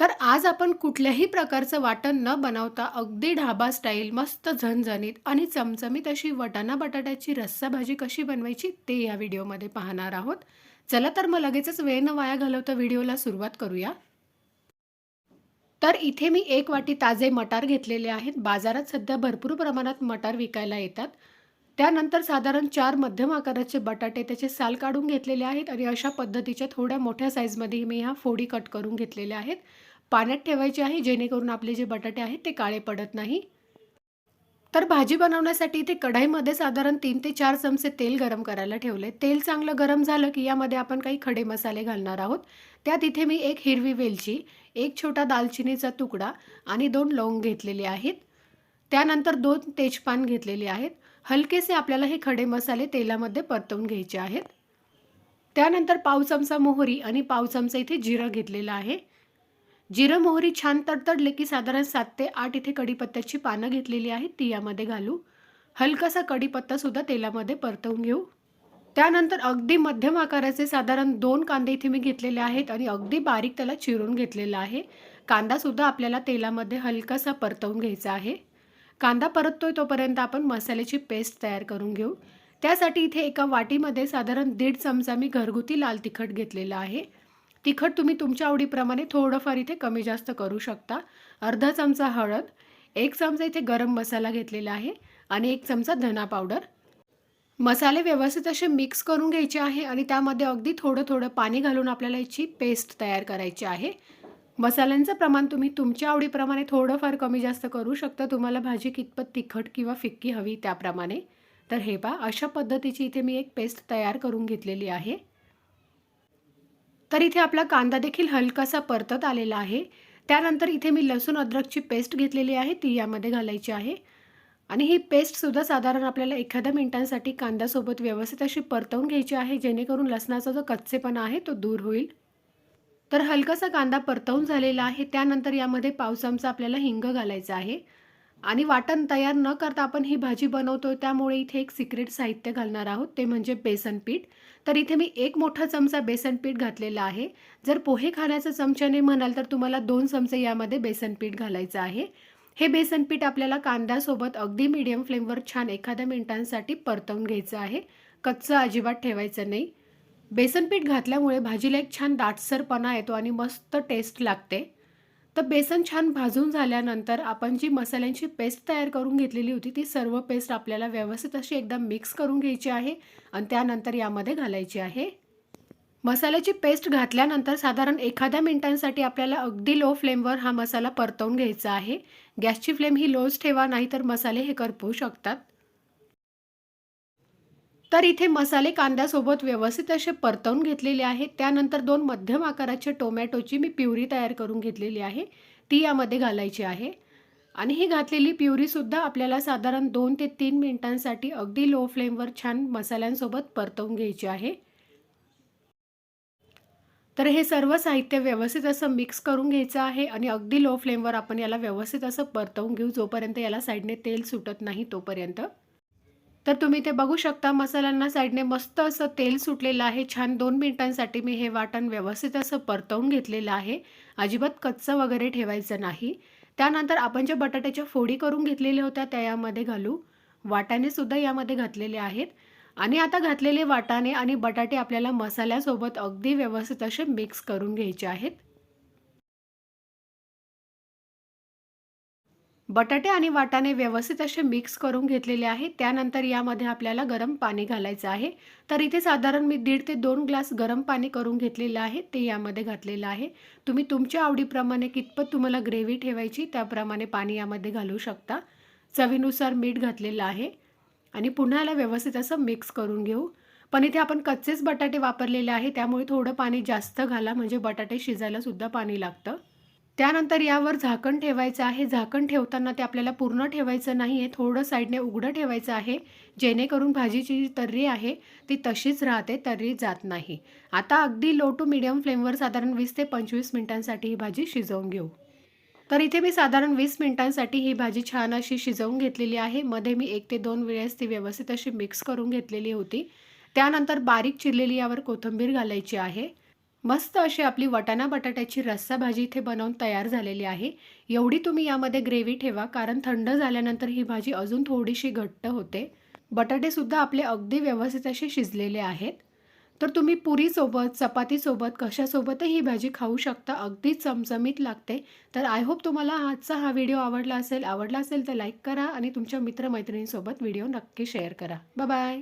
तर आज आपण कुठल्याही प्रकारचं वाटण न बनवता अगदी ढाबा स्टाईल मस्त झणझणीत आणि चमचमीत अशी वटाणा बटाट्याची रस्सा भाजी कशी बनवायची ते या व्हिडिओमध्ये पाहणार आहोत. चला तर मग लगेचच वेळ न वाया घालवता व्हिडिओला सुरुवात करूया. तर इथे मी एक वाटी ताजे मटार घेतलेले आहेत. बाजारात सध्या भरपूर प्रमाणात मटार विकायला येतात. त्यानंतर साधारण चार मध्यम आकाराचे बटाटे त्याचे साल काढून घेतलेले आहेत आणि अशा पद्धतीच्या थोड्या मोठ्या साईजमध्ये मी ह्या फोडी कट करून घेतलेल्या आहेत. पाण्यात ठेवायचे आहे जेणेकरून आपले जे बटाटे आहेत ते काळे पडत नाही. तर भाजी बनवण्यासाठी इथे कढाईमध्ये साधारण तीन ते चार चमचे तेल गरम करायला ठेवले. तेल चांगलं गरम झालं की यामध्ये आपण काही खडे मसाले घालणार आहोत. त्यात इथे मी एक हिरवी वेलची एक छोटा दालचिनीचा तुकडा आणि दोन लवंग घेतलेले आहेत. त्यानंतर दोन तेजपान घेतलेले आहेत. हलकेसे आपल्याला हे खडे मसाले तेलामध्ये परतवून घ्यायचे आहेत. त्यानंतर पाव चमचा मोहरी आणि पाव चमचा इथे जिरं घेतलेलं आहे. जिरं मोहरी छान तडतडले की साधारण सात ते आठ इथे कढीपत्त्याची पानं घेतलेली आहेत. ती यामध्ये घालू. हलकासा कढीपत्तासुद्धा तेलामध्ये परतवून घेऊ. त्यानंतर अगदी मध्यम आकाराचे साधारण दोन कांदे इथे मी घेतलेले आहेत आणि अगदी बारीक त्याला चिरून घेतलेला आहे. कांदासुद्धा आपल्याला तेलामध्ये हलकासा परतवून घ्यायचा आहे. कांदा परततोय तोपर्यंत आपण मसाल्याची पेस्ट तयार करून घेऊ. त्यासाठी इथे एका वाटीमध्ये साधारण दीड चमचा मी घरगुती लाल तिखट घेतलेलं आहे. तिखट तुम्ही तुमच्या आवडीप्रमाणे थोडंफार इथे कमी जास्त करू शकता. अर्धा चमचा हळद एक चमचा इथे गरम मसाला घेतलेला आहे आणि एक चमचा धना पावडर. मसाले व्यवस्थित असे मिक्स करून घ्यायचे आहे आणि त्यामध्ये अगदी थोडं थोडं पाणी घालून आपल्याला याची पेस्ट तयार करायची आहे. मसाल्यांचं प्रमाण तुम्ही तुमच्या आवडीप्रमाणे थोडंफार कमी जास्त करू शकता. तुम्हाला भाजी कितपत तिखट किंवा फिक्की हवी त्याप्रमाणे. तर हे पा अशा पद्धतीची इथे मी एक पेस्ट तयार करून घेतलेली आहे. तर इथे आपला कांदा देखील हलकासा परतत आलेला आहे. त्यानंतर इथे मी लसूण अद्रकची पेस्ट घेतलेली आहे ती यामध्ये घालायची आहे. आणि ही पेस्टसुद्धा साधारण आपल्याला एखाद्या मिनिटांसाठी कांद्यासोबत व्यवस्थित अशी परतवून घ्यायची आहे जेणेकरून लसणाचा जो कच्चेपणा आहे तो दूर होईल. तर हलकासा कांदा परतवून झालेला आहे त्यानंतर यामध्ये पाव चमचा आपल्याला हिंग घालायचा आहे. आणि वाटण तयार न करता आपण ही भाजी बनवतो त्यामुळे इथे एक सिक्रेट साहित्य घालणार आहोत ते म्हणजे बेसन पीठ. तर इथे मी एक मोठा चमचा बेसन पीठ घातलेला आहे. जर पोहे खाण्याचा चमच्याने म्हणाल तर तुम्हाला दोन चमचे यामध्ये बेसन पीठ घालायचं आहे. हे बेसन पीठ आपल्याला कांद्यासोबत अगदी मीडियम फ्लेमवर छान एखाद्या मिनिटांसाठी परतवून घ्यायचं आहे. कच्चं अजिबात ठेवायचं नाही. बेसन पीठ घातल्यामुळे भाजीला एक छान दाटसरपणा येतो आणि मस्त टेस्ट लागते. तर बेसन छान भाजून झाल्यानंतर आपण जी मसाल्यांची पेस्ट तयार करून घेतलेली होती ती सर्व पेस्ट आपल्याला व्यवस्थित अशी एकदा मिक्स करून घ्यायची आहे आणि त्यानंतर यामध्ये घालायची आहे. मसाल्याची पेस्ट घातल्यानंतर साधारण एखाद्या मिनिटांसाठी आपल्याला अगदी लो फ्लेमवर हा मसाला परतवून घ्यायचा आहे. गॅसची फ्लेम ही लोच ठेवा नाहीतर मसाले हे करपवू शकतात. तर इथे मसाले कांद्यासोबत व्यवस्थित असे परतवून घेतलेले आहेत त्यानंतर दोन मध्यम आकाराच्या टोमॅटोची मी प्युरी तयार करून घेतलेली आहे. ती यामध्ये घालायची आहे. आणि ही घातलेली प्युरीसुद्धा आपल्याला साधारण दोन ते तीन मिनिटांसाठी अगदी लो फ्लेमवर छान मसाल्यांसोबत परतवून घ्यायची आहे. तर हे सर्व साहित्य व्यवस्थित असं मिक्स करून घ्यायचं आहे आणि अगदी लो फ्लेमवर आपण याला व्यवस्थित असं परतवून घेऊ जोपर्यंत याला साईडने तेल सुटत नाही तोपर्यंत. तर तुम्ही ते बघू शकता मसाल्यांना साईडने मस्त असं तेल सुटलेलं आहे. छान दोन मिनिटांसाठी मी हे वाटण व्यवस्थित असं परतवून घेतलेलं आहे. अजिबात कच्चं वगैरे ठेवायचं नाही. त्यानंतर आपण ज्या बटाट्याच्या फोडी करून घेतलेल्या होत्या त्या यामध्ये घालू. वाटाणेसुद्धा यामध्ये घातलेले आहेत. आणि आता घातलेले वाटाणे आणि बटाटे आपल्याला मसाल्यासोबत अगदी व्यवस्थित असे मिक्स करून घ्यायचे आहेत. बटाटे आणि वाटाणे व्यवस्थित असे मिक्स करून घेतलेले आहे त्यानंतर यामध्ये आपल्याला गरम पाणी घालायचं आहे. तर इथे साधारण मी दीड ते दोन ग्लास गरम पाणी करून घेतलेलं आहे. ते यामध्ये घातलेलं आहे. तुम्ही तुमच्या आवडीप्रमाणे कितपत तुम्हाला ग्रेव्ही ठेवायची त्याप्रमाणे पाणी यामध्ये घालू शकता. चवीनुसार मीठ घातलेलं आहे. आणि पुन्हा याला व्यवस्थित असं मिक्स करून घेऊ. पण इथे आपण कच्चेच बटाटे वापरलेले आहे. त्यामुळे थोडं पाणी जास्त घाला. म्हणजे बटाटे शिजायलासुद्धा पाणी लागतं. त्यानंतर यावर झाकण ठेवायचं आहे. झाकण ठेवताना ते आपल्याला पूर्ण ठेवायचं नाही आहे थोडं साईडने उघडं ठेवायचं आहे. जेणेकरून भाजीची जी तर्री आहे ती तशीच राहते तर्री जात नाही. आता अगदी लो टू मिडियम फ्लेमवर साधारण वीस ते पंचवीस मिनिटांसाठी ही भाजी शिजवून घेऊ. तर इथे मी साधारण वीस मिनिटांसाठी ही भाजी छान अशी शिजवून घेतलेली आहे. मध्ये मी एक ते दोन वेळेस ती व्यवस्थित अशी मिक्स करून घेतलेली होती. त्यानंतर बारीक चिरलेली यावर कोथिंबीर घालायची आहे. मस्त अशी आपली वटाणा बटाट्याची रस्सा भाजी इथे बनवून तयार झालेली आहे. एवढी तुम्ही यामध्ये ग्रेव्ही ठेवा कारण थंड झाल्यानंतर ही भाजी अजून थोडीशी घट्ट होते. बटाटेसुद्धा आपले अगदी व्यवस्थित असे शिजलेले आहेत. तर तुम्ही पुरीसोबत चपातीसोबत कशासोबतही ही भाजी खाऊ शकता. अगदी चमचमीत लागते. तर आय होप तुम्हाला आजचा हा व्हिडिओ आवडला असेल. आवडला असेल तर लाईक करा आणि तुमच्या मित्रमैत्रिणींसोबत व्हिडिओ नक्की शेअर करा. बाय